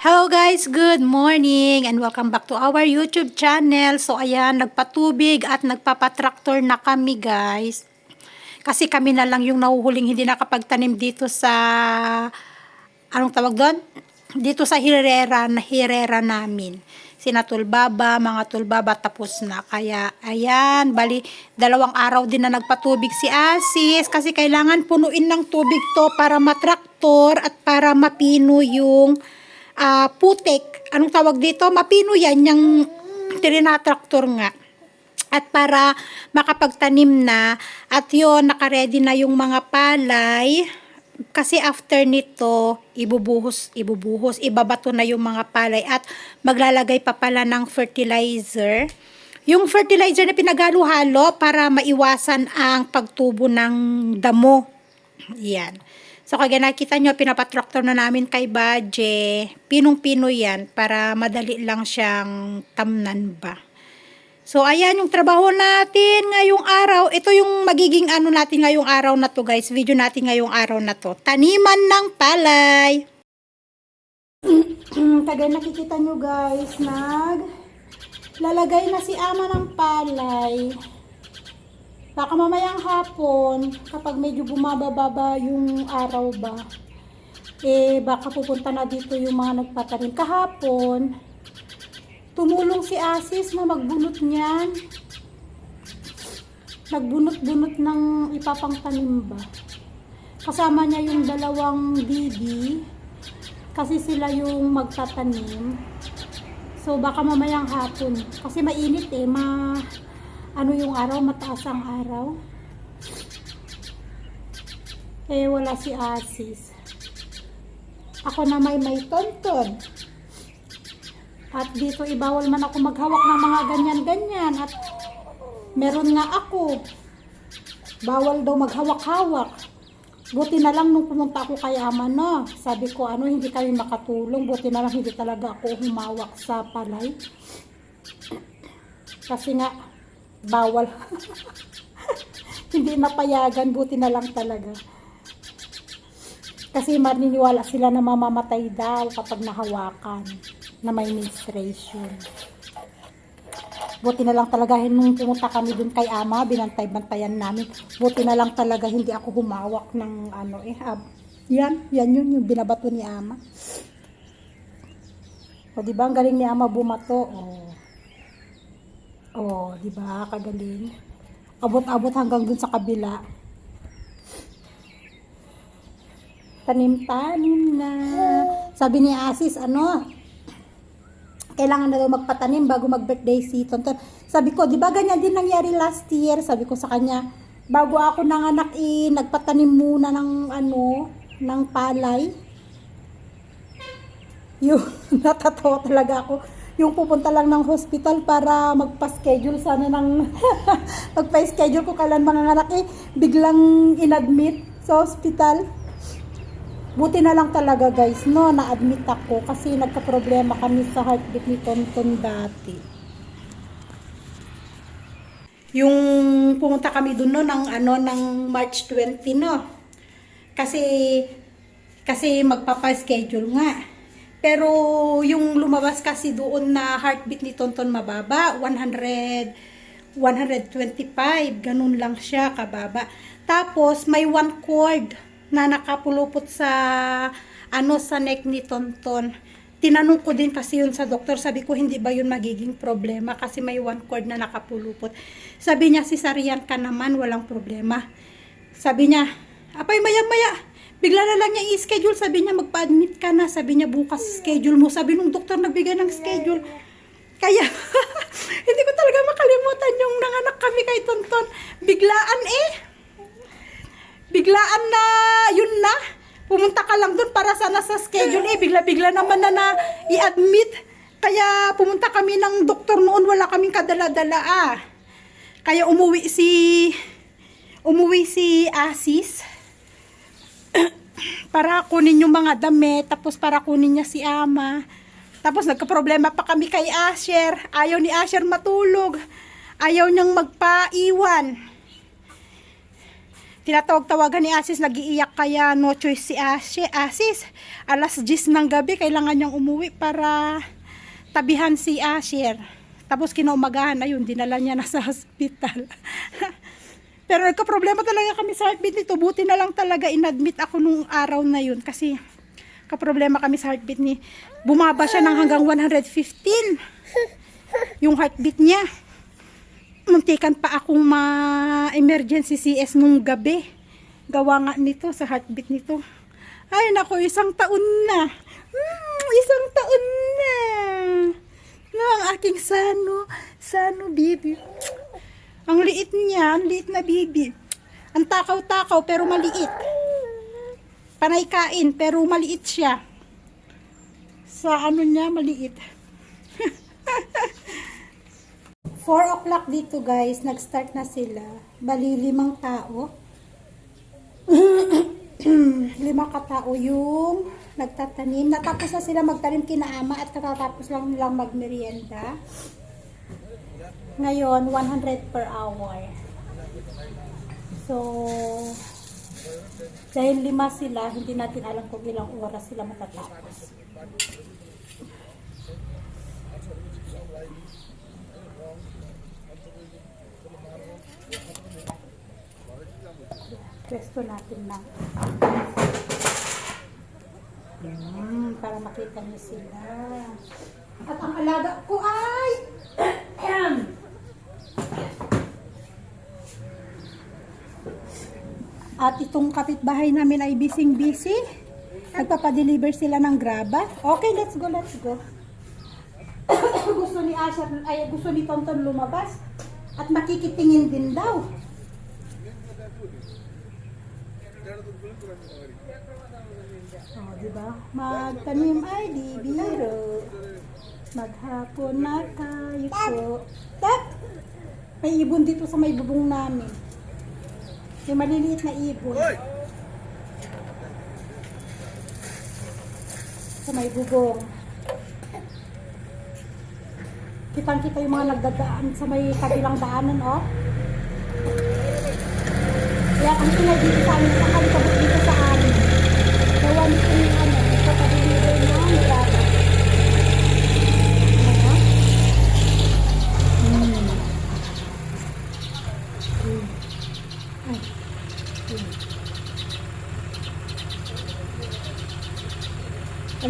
Hello guys, good morning and welcome back to our YouTube channel. So ayan, nagpatubig at nagpapatraktor na kami guys. Kasi kami na lang yung nahuhuling hindi nakapagtanim dito sa anong tawag doon? Dito sa hirera, hirera namin. Sina tulbaba, mga tulbaba tapos na. Kaya ayan, bali dalawang araw din na nagpatubig si Asis kasi kailangan punuin ng tubig to para matraktor at para mapino yung ah, putik. Anong tawag dito? Mapino yan, yung tinatraktor nga. At para makapagtanim na, at yun, nakaredy na yung mga palay. Kasi after nito, ibubuhos, ibubuhos, ibabato na yung mga palay at maglalagay pa pala ng fertilizer. Yung fertilizer na pinagalo-halo para maiwasan ang pagtubo ng damo. Yan. So, kaya nakita nyo, pinapatraktor na namin kay Baje. Pinong-pino yan para madali lang siyang tamnan ba. So, ayan yung trabaho natin ngayong araw. Ito yung magiging ano natin ngayong araw na to guys. Video natin ngayong araw na to. Taniman ng palay. Kagaya nakikita nyo guys, nag lalagay na si ama ng palay. Baka mamayang hapon, kapag medyo bumababa yung araw ba, eh baka pupunta na dito yung mga nagpatanim. Kahapon, tumulong si Asis na magbunot niyan. Nagbunot-bunot ng ipapang tanim ba. Kasama niya yung dalawang didi, kasi sila yung magtatanim. So baka mamayang hapon, kasi mainit eh, ma ano yung araw, mataas ang araw. Eh, wala si Asis. Ako na may may tonton. At dito, ibawal man ako maghawak ng mga ganyan-ganyan. At meron nga ako. Bawal daw maghawak-hawak. Buti na lang nung pumunta ako kay ama no. Sabi ko, ano, hindi kami makatulong. Buti na lang hindi talaga ako humawak sa palay. Kasi nga, bawal. Hindi napayagan, buti na lang talaga. Kasi maniniwala sila na mamamatay daw kapag nahawakan na may menstruation. Buti na lang talaga nung pumunta kami dun kay ama, binantay-bantayan namin. Buti na lang talaga hindi ako humawak ng ano eh. ab- yan, yan yun yung binabato ni ama. O di ba ang galing ni ama bumato? Oh. Oh, di ba? Kagaling. Abot-abot hanggang dun sa kabila. Tanim-tanim na. Sabi ni Asis, ano? Kailangan na daw magpatanim bago mag-birthday si Tonton. Sabi ko, di ba ganyan din nangyari last year? Sabi ko sa kanya, bago ako nanganak eh, nagpatanim muna ng ano, ng palay. Yung natatawa talaga ako yung pupunta lang ng hospital para magpa-schedule sana ng magpa-schedule ko kailan mga anak eh biglang inadmit sa hospital. Buti na lang talaga guys no na-admit ako kasi nagka-problema kami sa heartbeat ni Tonton dati. Yung pumunta kami doon no ng ano ng March 20 no. Kasi kasi magpapa-schedule nga pero yung lumabas kasi doon na heartbeat ni Tonton mababa, 100, 125, ganun lang siya kababa. Tapos may one cord na nakapulupot sa ano sa neck ni Tonton. Tinanong ko din kasi yun sa doktor, sabi ko hindi ba yun magiging problema kasi may one cord na nakapulupot. Sabi niya, cesarean ka naman, walang problema. Sabi niya, apay maya-maya, Bigla na lang niya i-schedule, sabi niya magpa-admit ka na, sabi niya bukas schedule mo, sabi nung doktor nagbigay ng schedule. Kaya, hindi ko talaga makalimutan yung nanganak kami kay Tonton. Biglaan eh. Biglaan na, yun na. Pumunta ka lang dun para sana sa schedule eh. Bigla-bigla naman na na i-admit. Kaya pumunta kami ng doktor noon, wala kaming kadala-dala ah. Kaya umuwi si, umuwi si Asis para kunin yung mga damit, tapos para kunin niya si Ama. Tapos nagka-problema pa kami kay Asher. Ayaw ni Asher matulog. Ayaw niyang magpaiwan. tinatawag-tawagan ni Asis, nagiiyak kaya no choice si Asis. Asis, alas 10 ng gabi, kailangan niyang umuwi para tabihan si Asher. Tapos kinaumagahan, ayun, dinala niya na sa hospital. Pero nagka-problema talaga kami sa heartbeat nito. Buti na lang talaga inadmit ako nung araw na yun kasi kaproblema kami sa heartbeat ni bumaba siya ng hanggang 115 yung heartbeat niya. Muntikan pa akong ma-emergency CS nung gabi. Gawa nga nito sa heartbeat nito. Ay nako isang taon na. Mm, isang taon na. Na ang aking sano sano baby ang liit niya ang liit na baby ang takaw-takaw pero maliit. Panay kain pero maliit siya. Sa ano niya maliit. 4 o'clock dito guys. Nag-start na sila. Bali limang tao. Lima katao yung nagtatanim. Natapos na sila magtanim kina ama at katatapos lang nilang magmerienda ngayon 100 per hour so dahil lima sila, hindi natin alam kung ilang oras sila matatapos. Pwesto natin na. Hmm, para makita niyo sila. At ang alaga ko ay... At itong kapitbahay namin ay busy-busy. Nagpapadeliver sila ng graba. Okay, let's go, let's go. gusto ni Asha, ay gusto ni Tonton lumabas. At makikitingin din daw. Oh, di? Magtanim ay di biro. Maghapon na tayo po. Tak! May ibon dito sa may bubong namin. Yung maliliit na ibon. Sa may bubong. Kitang-kita yung mga nagdadaan sa may kabilang daanan, oh. Kaya ang sila dito sa amin, nakalikabot dito sa amin. Gawa nito yung ano, kapag-deliver na ang graba. Ano? Hmm. Hmm. Ay. Hmm.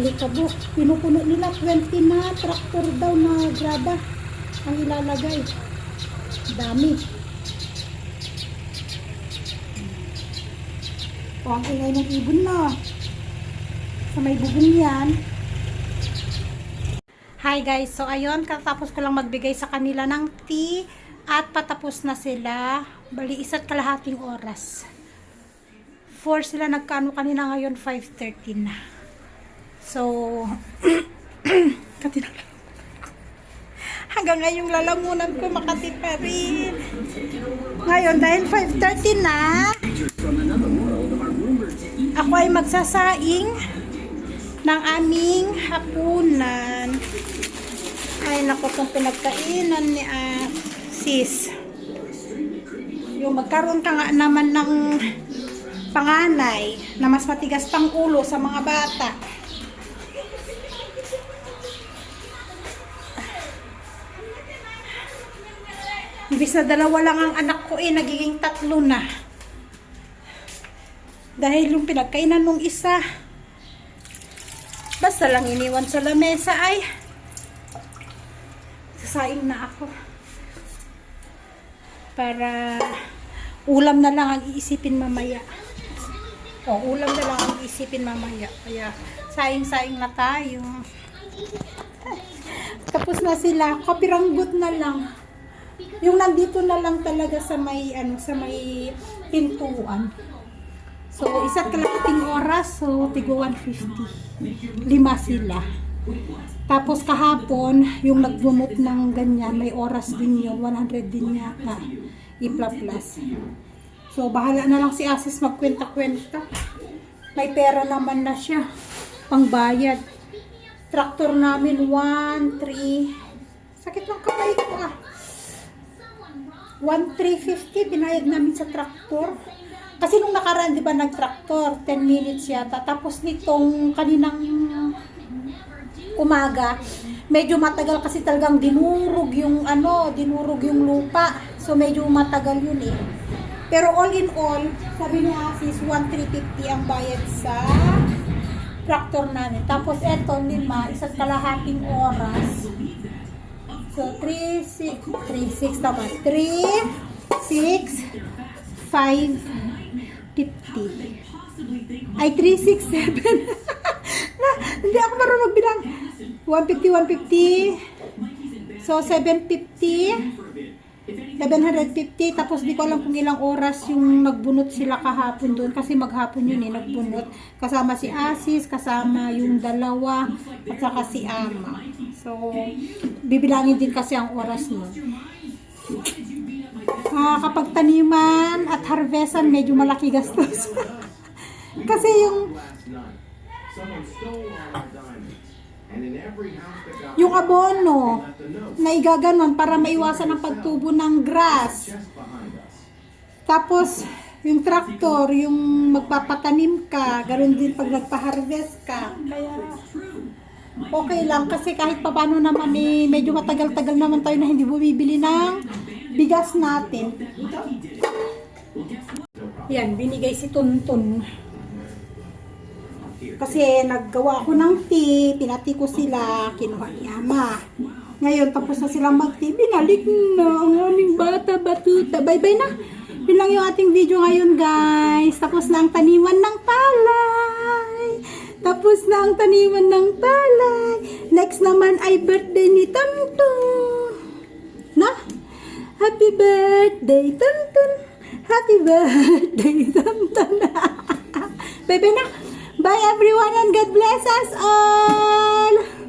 Alikabok, pinupuno nila 20 na traktor daw na graba ang ilalagay. Dami. O, ang ingay ng ibon na. Sa may bubong yan. Hi guys, so ayun, katapos ko lang magbigay sa kanila ng tea at patapos na sila. Bali, isa't kalahating oras. 4 sila nagkano kanina ngayon, 5.30 na. So, Hanggang ngayong lalamunan ko makati pa rin. Ngayon, dahil 5.30 na, ako ay magsasaing ng aming hapunan. Ay, naku, itong pinagkainan ni uh, sis. Yung magkaroon ka nga naman ng panganay na mas matigas pang ulo sa mga bata. Ibis na dalawa lang ang anak ko eh, nagiging tatlo na. Dahil yung pinagkainan nung isa, basta lang iniwan sa lamesa ay sasaing na ako. Para ulam na lang ang iisipin mamaya. O, ulam na lang ang iisipin mamaya. Kaya, saing-saing na tayo. Tapos na sila. Kapiranggot na lang. Yung nandito na lang talaga sa may, ano, sa may pintuan. So, isa't kalahating oras. So, tigo 150. Lima sila. Tapos kahapon, yung nagbumot ng ganyan, may oras din yun. 100 din yata. Ipla plus. So, bahala na lang si Asis magkwenta-kwenta. May pera naman na siya. Pangbayad. Traktor namin, 1, 3. Sakit ng kamay ko ah. 1,350 binayad namin sa traktor. Kasi nung nakaraan, di ba, nag-tractor, 10 minutes yata. Tapos nitong kaninang umaga, medyo matagal kasi talagang dinurog yung ano, dinurog yung lupa. So medyo matagal yun eh. Pero all in all, sabi ni Asis, 1,350 ang bayad sa tractor namin. Tapos eto, lima, isa't kalahating oras. So, 3, 6, 3, 6 tama. 3, 6, 5, 50. Ay, 3, 6, 7. na, hindi ako marunong magbilang. 150, 150. So, 750. 750. Tapos, di ko alam kung ilang oras yung nagbunot sila kahapon doon. Kasi maghapon yun eh, nagbunot. Kasama si Asis, kasama yung dalawa, at saka si Ama. So, bibilangin din kasi ang oras nun. Ah, kapag taniman at harvestan, medyo malaki gastos. kasi yung yung abono na igaganon para maiwasan ang pagtubo ng grass. Tapos, yung traktor, yung magpapatanim ka, ganoon din pag nagpa-harvest ka. Kaya, okay lang kasi kahit papano naman eh, medyo matagal-tagal naman tayo na hindi bumibili ng bigas natin. Yan, binigay si Tuntun. Kasi naggawa ako ng tea, pinati ko sila, kinuha ni Ama. Ngayon, tapos na silang mag-tea, binalik na ang aming bata, batuta. Bye-bye na. Yun lang yung ating video ngayon, guys. Tapos na ang taniman ng palay. Tapos na ang taniman ng palay. Next naman ay birthday ni Tuntun. Na? Happy birthday, Tuntun. Happy birthday, Tuntun. Bye-bye na. Bye everyone and God bless us all.